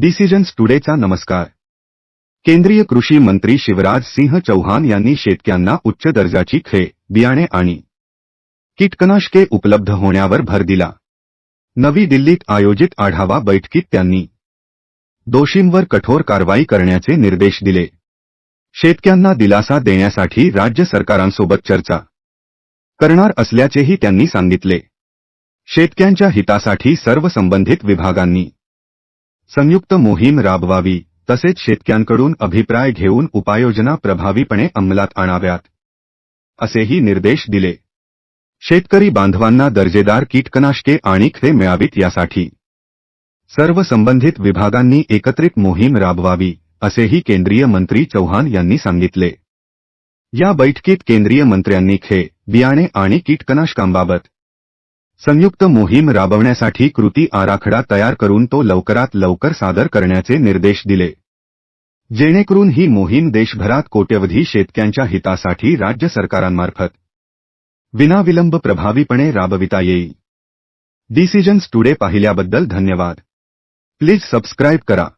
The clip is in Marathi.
डिसिजन्स टुडेचा नमस्कार. केंद्रीय कृषी मंत्री शिवराज सिंह चौहान यांनी शेतकऱ्यांना उच्च दर्जाची खे बियाणे आणि कीटकनाशके उपलब्ध होण्यावर भर दिला. नवी दिल्लीत आयोजित आढावा बैठकीत त्यांनी दोषींवर कठोर कारवाई करण्याचे निर्देश दिले. शेतकऱ्यांना दिलासा देण्यासाठी राज्य सरकारांसोबत चर्चा करणार असल्याचेही त्यांनी सांगितले. शेतकऱ्यांच्या हितासाठी सर्व संबंधित विभागांनी संयुक्त मोहीम राबवावी तसेच शेतकऱ्यांकडून अभिप्राय घेऊन उपाययोजना प्रभावीपणे अंमलात आणाव्यात असेही निर्देश दिले. शेतकरी बांधवांना दर्जेदार कीटकनाशके आणि खते मिळावीत यासाठी सर्व संबंधित विभागांनी एकत्रित मोहीम राबवावी असेही केंद्रीय मंत्री चौहान यांनी सांगितले. या बैठकीत केंद्रीय मंत्र्यांनी खे बियाणे आणि कीटकनाशकांबाबत संयुक्त मोहीम राबवण्यासाठी कृती आराखडा तयार करून तो लवकरात लवकर सादर करण्याचे निर्देश दिले. जेणेकरून ही मोहीम देशभरात कोट्यवधी शेतकऱ्यांच्या हितासाठी राज्य सरकारांमार्फत विनाविलंब प्रभावीपणे राबविता येईल. डिसिजन्स टुडे पाहिल्याबद्दल धन्यवाद. प्लीज सबस्क्राईब करा.